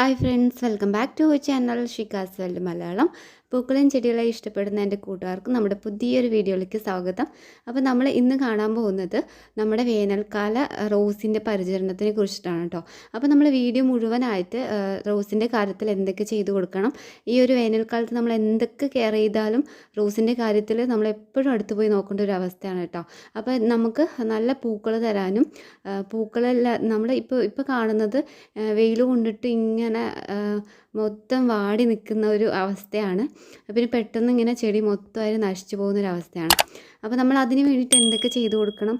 Hi friends welcome back to channel Shikkas world Malayalam പൂക്കളും ചെടികളെ ഇഷ്ടപ്പെടുന്ന എന്റെ കൂട്ടുകാർക്ക് നമ്മുടെ പുതിയൊരു വീഡിയോയിലേക്ക് സ്വാഗതം. അപ്പോൾ നമ്മൾ ഇന്ന് കാണാൻ പോകുന്നത് നമ്മുടെ വേനൽക്കാല റോസിന്റെ പരിചരണത്തിനെ കുറിച്ചിട്ടാണ് കേട്ടോ. അപ്പോൾ നമ്മൾ വീഡിയോ മുഴുവനായിട്ട് റോസിന്റെ കാര്യത്തിൽ എന്തൊക്കെ ചെയ്തു കൊടുക്കണം ഈ ഒരു വേനൽക്കാലത്ത് നമ്മൾ എന്തൊക്കെ കെയർ ചെയ്താലും റോസിന്റെ കാര്യത്തിൽ നമ്മൾ എപ്പോഴും അടുത്ത് പോയി നോക്കേണ്ട ഒരു അവസ്ഥയാണ് കേട്ടോ. അപ്പോൾ നമുക്ക് നല്ല പൂക്കൾ തരാനും പൂക്കളെല്ലാം നമ്മൾ ഇപ്പോൾ ഇപ്പോൾ കാണുന്നത് വെയിൽ കൊണ്ടിട്ട് ഇങ്ങനെ മൊത്തം വാടി നിൽക്കുന്ന ഒരു അവസ്ഥയാണ്. പിന്നെ പെട്ടെന്ന് ഇങ്ങനെ ചെടി മൊത്തമായി നശിച്ചു പോകുന്ന ഒരു അവസ്ഥയാണ്. അപ്പോൾ നമ്മൾ അതിന് വേണ്ടിയിട്ട് എന്തൊക്കെ ചെയ്തു കൊടുക്കണം?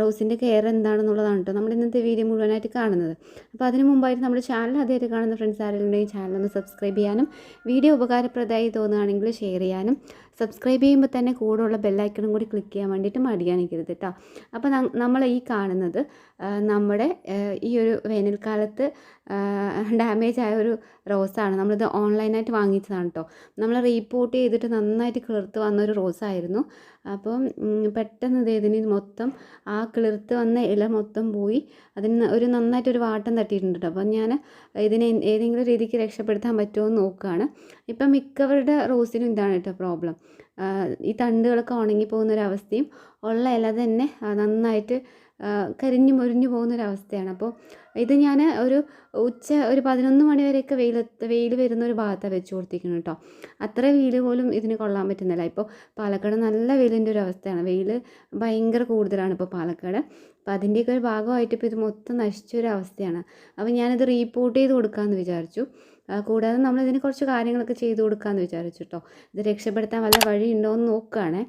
റോസിന്റെ കെയർ എന്താണെന്നുള്ളതാണ് കേട്ടോ നമ്മൾ ഇന്നത്തെ വീഡിയോ മുഴുവനായിട്ട് കാണുന്നത്. അപ്പോൾ അതിന് മുമ്പായിട്ട് നമ്മുടെ ചാനൽ ആദ്യമായിട്ട് കാണുന്ന ഫ്രണ്ട്സ് ആരെങ്കിലും ചാനൽ ഒന്ന് സബ്സ്ക്രൈബ് ചെയ്യാനും വീഡിയോ ഉപകാരപ്രദമായി തോന്നുകയാണെങ്കിൽ ഷെയർ ചെയ്യാനും സബ്സ്ക്രൈബ് ചെയ്യുമ്പോൾ തന്നെ കൂടെയുള്ള ബെല്ലൈക്കണും കൂടി ക്ലിക്ക് ചെയ്യാൻ വേണ്ടിയിട്ട് മടിയാണിക്കരുത് കേട്ടോ അപ്പോൾ നമ്മൾ ഈ കാണുന്നത് നമ്മുടെ ഈ ഒരു വേനൽക്കാലത്ത് ഡാമേജ് ആയ ഒരു റോസാണ്. നമ്മളിത് ഓൺലൈനായിട്ട് വാങ്ങിച്ചതാണ് കേട്ടോ നമ്മൾ റീപ്പോർട്ട് ചെയ്തിട്ട് നന്നായിട്ട് കിളിർത്ത് വന്ന ഒരു റോസായിരുന്നു. അപ്പം പെട്ടെന്ന് ഇത് ഇതിന് മൊത്തം ആ കിളിർത്ത് വന്ന ഇല മൊത്തം പോയി. അതിന് ഒരു നന്നായിട്ടൊരു വാട്ടം തട്ടിയിട്ടുണ്ട് കേട്ടോ അപ്പം ഞാൻ ഇതിനെ ഏതെങ്കിലും രീതിക്ക് രക്ഷപ്പെടുത്താൻ പറ്റുമോ എന്ന് നോക്കുകയാണ് ഇപ്പം മിക്കവരുടെ റോസിനും ഇതാണ് കേട്ടോ പ്രോബ്ലം. ഈ തണ്ടുകളൊക്കെ ഉണങ്ങിപ്പോകുന്ന ഒരു അവസ്ഥയും ഉള്ള ഇല തന്നെ നന്നായിട്ട് കരിഞ്ഞു മുരിഞ്ഞു പോകുന്നൊരവസ്ഥയാണ്. അപ്പോൾ ഇത് ഞാൻ ഒരു ഉച്ച ഒരു പതിനൊന്ന് മണി വരെയൊക്കെ വെയിലത്ത് വെയിൽ വരുന്ന ഒരു ഭാഗത്താണ് വെച്ച് കൊടുത്തിരിക്കുന്നത് കേട്ടോ. അത്ര വെയിൽ പോലും ഇതിന് കൊള്ളാൻ പറ്റുന്നില്ല. ഇപ്പോൾ പാലക്കാട് നല്ല വെയിലിന്റെ ഒരു അവസ്ഥയാണ്. വെയിൽ ഭയങ്കര കൂടുതലാണ് ഇപ്പോൾ പാലക്കാട്. അപ്പോൾ അതിന്റെയൊക്കെ ഒരു ഭാഗമായിട്ട് ഇപ്പോൾ ഇത് മൊത്തം നശിച്ച ഒരു അവസ്ഥയാണ് അപ്പോൾ ഞാനിത് റീപ്പോർട്ട് ചെയ്ത് കൊടുക്കാമെന്ന് വിചാരിച്ചു. കൂടാതെ നമ്മളിതിന് കുറച്ച് കാര്യങ്ങളൊക്കെ ചെയ്ത് കൊടുക്കാമെന്ന് വിചാരിച്ചു കേട്ടോ. ഇത് രക്ഷപ്പെടുത്താൻ വല്ല വഴിയുണ്ടോയെന്ന് നോക്കുകയാണേ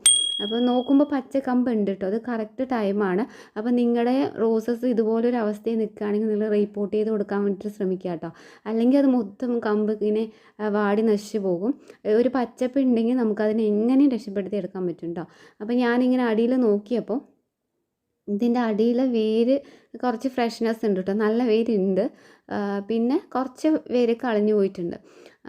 അപ്പോൾ നോക്കുമ്പോൾ പച്ച കമ്പ് ഉണ്ട് കേട്ടോ അത് കറക്റ്റ് ടൈമാണ് അപ്പോൾ നിങ്ങളുടെ റോസസ് ഇതുപോലൊരു അവസ്ഥയിൽ നിൽക്കുകയാണെങ്കിൽ നിങ്ങൾ റിപ്പോർട്ട് ചെയ്ത് കൊടുക്കാൻ വേണ്ടിയിട്ട് ശ്രമിക്കുക കേട്ടോ. അല്ലെങ്കിൽ അത് മൊത്തം കമ്പ് ഇങ്ങനെ വാടി നശിച്ചു പോകും. ഒരു പച്ചപ്പ് ഉണ്ടെങ്കിൽ നമുക്കതിനെ എങ്ങനെയും രക്ഷപ്പെടുത്തി എടുക്കാൻ പറ്റും കേട്ടോ അപ്പോൾ ഞാനിങ്ങനെ അടിയിൽ നോക്കിയപ്പോൾ ഇതിന്റെ അടിയിൽ വേര് കുറച്ച് ഫ്രഷ്നെസ് ഉണ്ട് കേട്ടോ നല്ല വേരുണ്ട്. പിന്നെ കുറച്ച് വേര് കളഞ്ഞു പോയിട്ടുണ്ട്.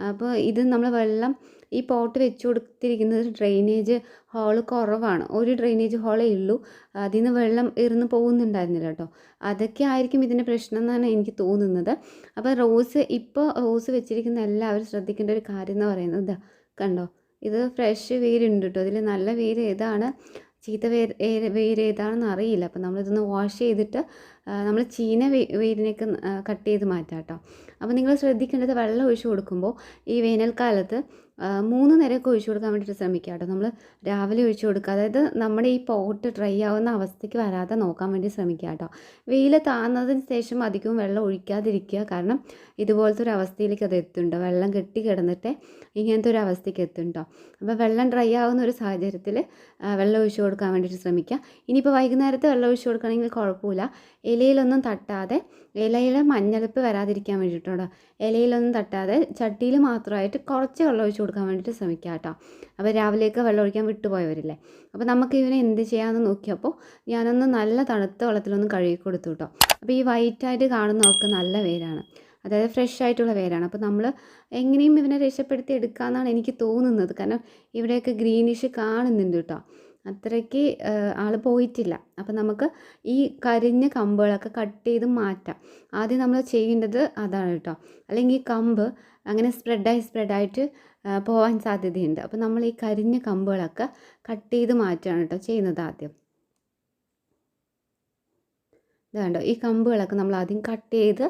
അപ്പോൾ ഇത് നമ്മൾ വെള്ളം ഈ പോട്ട് വെച്ച് കൊടുത്തിരിക്കുന്നത് ഡ്രെയിനേജ് ഹോൾ കുറവാണ്. ഒരു ഡ്രെയിനേജ് ഹോളേ ഉള്ളൂ. അതിൽ നിന്ന് വെള്ളം ഇറന്ന് പോകുന്നുണ്ടായിരുന്നില്ല കേട്ടോ. അതൊക്കെ ആയിരിക്കും ഇതിന്റെ പ്രശ്നം എന്നാണ് എനിക്ക് തോന്നുന്നത്. അപ്പോൾ റോസ് ഇപ്പോൾ റോസ് വെച്ചിരിക്കുന്ന എല്ലാവരും ശ്രദ്ധിക്കേണ്ട ഒരു കാര്യം എന്ന് പറയുന്നത് കണ്ടോ? ഇത് ഫ്രഷ് വേരുണ്ട് കേട്ടോ. ഇതിൽ നല്ല വേര് ഏതാണ്? ചീത്ത വേര് വേര് ഏതാണെന്ന് അറിയില്ല. അപ്പോൾ നമ്മളിതൊന്ന് വാഷ് ചെയ്തിട്ട് നമ്മൾ ചീന വേരിനൊക്കെ കട്ട് ചെയ്ത് മാറ്റാം കേട്ടോ. അപ്പോൾ നിങ്ങൾ ശ്രദ്ധിക്കേണ്ടത് വെള്ളം ഒഴിച്ചു കൊടുക്കുമ്പോൾ ഈ വേനൽക്കാലത്ത് മൂന്ന് നേരമൊക്കെ ഒഴിച്ചു കൊടുക്കാൻ വേണ്ടിയിട്ട് ശ്രമിക്കുക കേട്ടോ നമ്മൾ രാവിലെ ഒഴിച്ചു കൊടുക്കുക. അതായത് നമ്മുടെ ഈ പോട്ട് ഡ്രൈ ആവുന്ന അവസ്ഥയ്ക്ക് വരാതെ നോക്കാൻ വേണ്ടി ശ്രമിക്കുക കേട്ടോ വെയിൽ താന്നതിന് ശേഷം അധികവും വെള്ളം ഒഴിക്കാതിരിക്കുക. കാരണം ഇതുപോലത്തെ ഒരു അവസ്ഥയിലേക്ക് അത് എത്തുന്നുണ്ട്. വെള്ളം കെട്ടി കിടന്നിട്ട് ഇങ്ങനത്തെ ഒരു അവസ്ഥയ്ക്ക് എത്തുന്നുണ്ടോ? അപ്പോൾ വെള്ളം ഡ്രൈ ആവുന്ന ഒരു സാഹചര്യത്തിൽ വെള്ളം ഒഴിച്ചു കൊടുക്കാൻ വേണ്ടിയിട്ട് ശ്രമിക്കുക. ഇനിയിപ്പോൾ വൈകുന്നേരത്തെ വെള്ളം ഒഴിച്ചു കൊടുക്കുകയാണെങ്കിൽ കുഴപ്പമില്ല. ഇലയിലൊന്നും തട്ടാതെ ഇലയിൽ മഞ്ഞളിപ്പ് വരാതിരിക്കാൻ വേണ്ടിയിട്ടുണ്ടോ? ഇലയിലൊന്നും തട്ടാതെ ചട്ടിയിൽ മാത്രമായിട്ട് കുറച്ച് വെള്ളം ഒഴിച്ചു കൊടുക്കാൻ വേണ്ടിയിട്ട് ശ്രമിക്കുക കേട്ടോ അപ്പോൾ രാവിലെയൊക്കെ വെള്ളം ഒഴിക്കാൻ വിട്ടുപോയവരില്ലേ? അപ്പോൾ നമുക്ക് ഇവനെ എന്ത് ചെയ്യാമെന്ന് നോക്കിയപ്പോൾ ഞാനൊന്ന് നല്ല തണുത്ത വെള്ളത്തിലൊന്ന് കഴുകി കൊടുത്തു കേട്ടോ അപ്പോൾ ഈ വൈറ്റായിട്ട് കാണുന്നതൊക്കെ നല്ല വേരാണ്. അതായത് ഫ്രഷ് ആയിട്ടുള്ള വേരാണ്. അപ്പോൾ നമ്മൾ എങ്ങനെയും ഇവനെ രക്ഷപ്പെടുത്തി എടുക്കാമെന്നാണ് എനിക്ക് തോന്നുന്നത്. കാരണം ഇവിടെയൊക്കെ ഗ്രീനിഷ് കാണുന്നുണ്ട് കേട്ടോ അത്രയ്ക്ക് ആൾ പോയിട്ടില്ല. അപ്പം നമുക്ക് ഈ കരിഞ്ഞ കമ്പുകളൊക്കെ കട്ട് ചെയ്ത് മാറ്റാം. ആദ്യം നമ്മൾ ചെയ്യേണ്ടത് അതാണ് കേട്ടോ. അല്ലെങ്കിൽ ഈ കമ്പ് അങ്ങനെ സ്പ്രെഡായി സ്പ്രെഡായിട്ട് പോകാൻ സാധ്യതയുണ്ട്. അപ്പം നമ്മൾ ഈ കരിഞ്ഞ കമ്പുകളൊക്കെ കട്ട് ചെയ്ത് മാറ്റുകയാണ് കേട്ടോ ചെയ്യുന്നത് ആദ്യം. ഇതാണ്ടോ ഈ കമ്പുകളൊക്കെ നമ്മൾ ആദ്യം കട്ട് ചെയ്ത്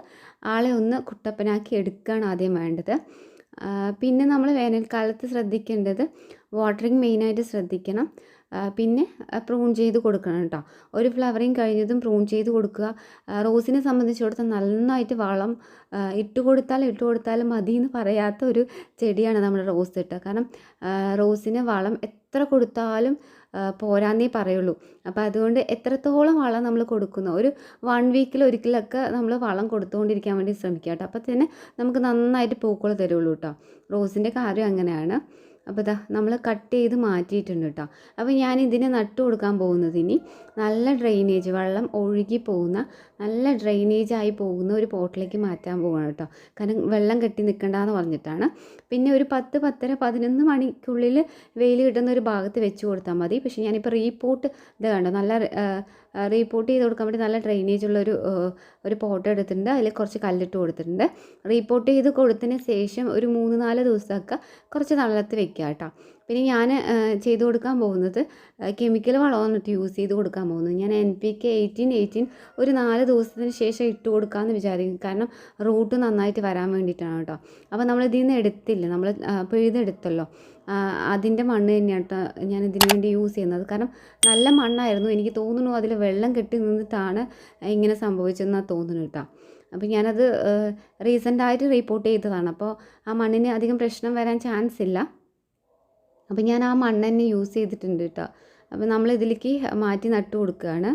ആളെ ഒന്ന് കുട്ടപ്പനാക്കി എടുക്കുകയാണ് ആദ്യം വേണ്ടത്. പിന്നെ നമ്മൾ വേനൽക്കാലത്ത് ശ്രദ്ധിക്കേണ്ടത് വാട്ടറിങ് മെയിനായിട്ട് ശ്രദ്ധിക്കണം. പിന്നെ പ്രൂൺ ചെയ്ത് കൊടുക്കണം കേട്ടോ. ഒരു ഫ്ലവറിങ് കഴിഞ്ഞതും പ്രൂൺ ചെയ്ത് കൊടുക്കുക. റോസിനെ സംബന്ധിച്ചിടത്തോളം നന്നായിട്ട് വളം ഇട്ട് കൊടുത്താലും ഇട്ട് കൊടുത്താലും മതി എന്ന് പറയാത്ത ഒരു ചെടിയാണ് നമ്മുടെ റോസ് കേട്ടോ. കാരണം റോസിന് വളം എത്ര കൊടുത്താലും പോരാന്നേ പറയുള്ളൂ. അപ്പോൾ അതുകൊണ്ട് എത്രത്തോളം വളം നമ്മൾ കൊടുക്കുന്നു? ഒരു വൺ വീക്കിൽ ഒരിക്കലൊക്കെ നമ്മൾ വളം കൊടുത്തുകൊണ്ടിരിക്കാൻ വേണ്ടി ശ്രമിക്കുക കേട്ടോ. അപ്പോൾ തന്നെ നമുക്ക് നന്നായിട്ട് പൂക്കൾ തരുള്ളൂ കേട്ടോ. റോസിന്റെ കാര്യം അങ്ങനെയാണ്. അപ്പോൾ ഇതാ നമ്മൾ കട്ട് ചെയ്ത് മാറ്റിയിട്ടുണ്ട് കേട്ടോ അപ്പോൾ ഞാൻ ഇതിനെ നട്ടു കൊടുക്കാൻ പോകുന്നത് ഇനി നല്ല ഡ്രെയിനേജ് വെള്ളം ഒഴുകി പോകുന്ന നല്ല ഡ്രെയിനേജ് ആയി പോകുന്ന ഒരു പോട്ടിലേക്ക് മാറ്റാൻ പോവാണ് കേട്ടോ കാരണം വെള്ളം കെട്ടി നിൽക്കണ്ടെന്ന് പറഞ്ഞിട്ടാണ്. പിന്നെ ഒരു പത്ത് പത്തര പതിനൊന്ന് മണിക്കുള്ളിൽ വെയിൽ കിട്ടുന്ന ഒരു ഭാഗത്ത് വെച്ച് കൊടുത്താൽ മതി. പക്ഷേ ഞാനിപ്പോൾ റീപോട്ട് ഇത് കണ്ടോ? നല്ല റീപോട്ട് ചെയ്ത് കൊടുക്കാൻ വേണ്ടി നല്ല ഡ്രെയിനേജ് ഉള്ള ഒരു പോട്ട് എടുത്തിട്ടുണ്ട്. അതിൽ കുറച്ച് കല്ലിട്ട് കൊടുത്തിട്ടുണ്ട്. റീപോട്ട് ചെയ്ത് കൊടുത്തതിന് ശേഷം ഒരു മൂന്ന് നാല് ദിവസമൊക്കെ കുറച്ച് വെള്ളത്തിൽ വെക്കുക കേട്ടോ. പിന്നെ ഞാൻ ചെയ്ത് കൊടുക്കാൻ പോകുന്നത് കെമിക്കൽ വളമാണ് യൂസ് ചെയ്ത് കൊടുക്കാൻ പോകുന്നത് ഞാൻ N P K eighteen eighteen ഒരു നാല് ദിവസത്തിന് ശേഷം ഇട്ട് കൊടുക്കാമെന്ന് വിചാരിക്കും കാരണം റൂട്ട് നന്നായിട്ട് വരാൻ വേണ്ടിയിട്ടാണ് കേട്ടോ. അപ്പോൾ നമ്മൾ ഇതിൽ നിന്ന് എടുത്തില്ല? നമ്മൾ പിഴുതെടുത്തല്ലോ. അതിന്റെ മണ്ണ് തന്നെയാണ് കേട്ടോ ഞാൻ ഇതിന് വേണ്ടി യൂസ് ചെയ്യുന്നത്. കാരണം നല്ല മണ്ണായിരുന്നു. എനിക്ക് തോന്നുന്നു അതിൽ വെള്ളം കെട്ടി നിന്നിട്ടാണ് ഇങ്ങനെ സംഭവിച്ചതെന്നാണ് തോന്നുന്നു കേട്ടോ. അപ്പോൾ ഞാനത് റീസെന്റായിട്ട് റിപ്പോർട്ട് ചെയ്തതാണ്. അപ്പോൾ ആ മണ്ണിന് അധികം പ്രശ്നം വരാൻ ചാൻസ് ഇല്ല. അപ്പോൾ ഞാൻ ആ മണ്ണ് തന്നെ യൂസ് ചെയ്തിട്ടുണ്ട് കേട്ടോ അപ്പോൾ നമ്മൾ ഇതിലേക്ക് മാറ്റി നട്ടു കൊടുക്കുകയാണ്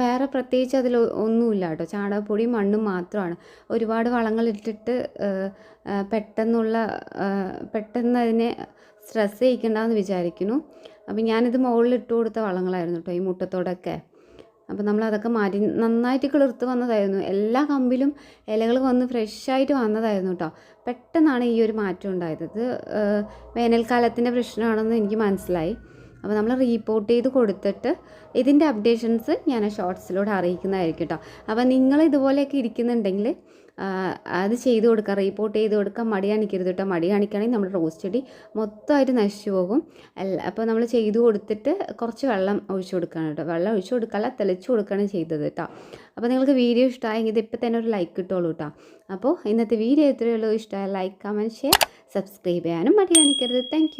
വേറെ പ്രത്യേകിച്ച് അതിൽ ഒന്നുമില്ല കേട്ടോ ചാണകപ്പൊടിയും മണ്ണും മാത്രമാണ്. ഒരുപാട് വളങ്ങൾ ഇട്ടിട്ട് പെട്ടെന്നുള്ള പെട്ടെന്ന് അതിനെ സ്ട്രെസ് ചെയ്യിക്കണ്ടെന്ന് വിചാരിക്കുന്നു. അപ്പം ഞാനിത് മുകളിൽ ഇട്ട് കൊടുത്ത വളങ്ങളായിരുന്നു കേട്ടോ ഈ മുട്ടത്തോടൊക്കെ. അപ്പോൾ നമ്മൾ അതൊക്കെ മാറ്റി നന്നായിട്ട് കിളിർത്ത് വന്നതായിരുന്നു. എല്ലാ കമ്പിലും ഇലകൾ വന്ന് ഫ്രഷായിട്ട് വന്നതായിരുന്നു കേട്ടോ. പെട്ടെന്നാണ് ഈ ഒരു മാറ്റം ഉണ്ടായത്. ഇത് വേനൽക്കാലത്തിന്റെ പ്രശ്നമാണെന്ന് എനിക്ക് മനസ്സിലായി. അപ്പോൾ നമ്മൾ റീപോർട്ട് ചെയ്ത് കൊടുത്തിട്ട് ഇതിന്റെ അപ്ഡേഷൻസ് ഞാൻ ഷോർട്സിലൂടെ അറിയിക്കുന്നതായിരിക്കും കേട്ടോ അപ്പോൾ നിങ്ങൾ ഇതുപോലെയൊക്കെ ഇരിക്കുന്നുണ്ടെങ്കിൽ അത് ചെയ്ത് കൊടുക്കുക റീപ്പോർട്ട് ചെയ്ത് കൊടുക്കുക മടി കാണിക്കരുത് കേട്ടോ മടി കാണിക്കുകയാണെങ്കിൽ നമ്മുടെ റോസ് ചെടി മൊത്തമായിട്ട് നശിച്ചു പോകും. അല്ല അപ്പോൾ നമ്മൾ ചെയ്ത് കൊടുത്തിട്ട് കുറച്ച് വെള്ളം ഒഴിച്ചു കൊടുക്കണം കേട്ടോ വെള്ളം ഒഴിച്ചു കൊടുക്കാല്ല തെളിച്ചു കൊടുക്കുകയാണ് ചെയ്തത് കേട്ടോ അപ്പോൾ നിങ്ങൾക്ക് വീഡിയോ ഇഷ്ടമായെങ്കിൽ ഇതിപ്പോൾ തന്നെ ഒരു ലൈക്ക് കിട്ടുള്ളൂ കേട്ടോ അപ്പോൾ ഇന്നത്തെ വീഡിയോ എത്രയുള്ളൂ ഇഷ്ടമായ ലൈക്ക് കമന്റ് ഷെയർ സബ്സ്ക്രൈബ് ചെയ്യാനും മടി കാണിക്കരുത്. താങ്ക്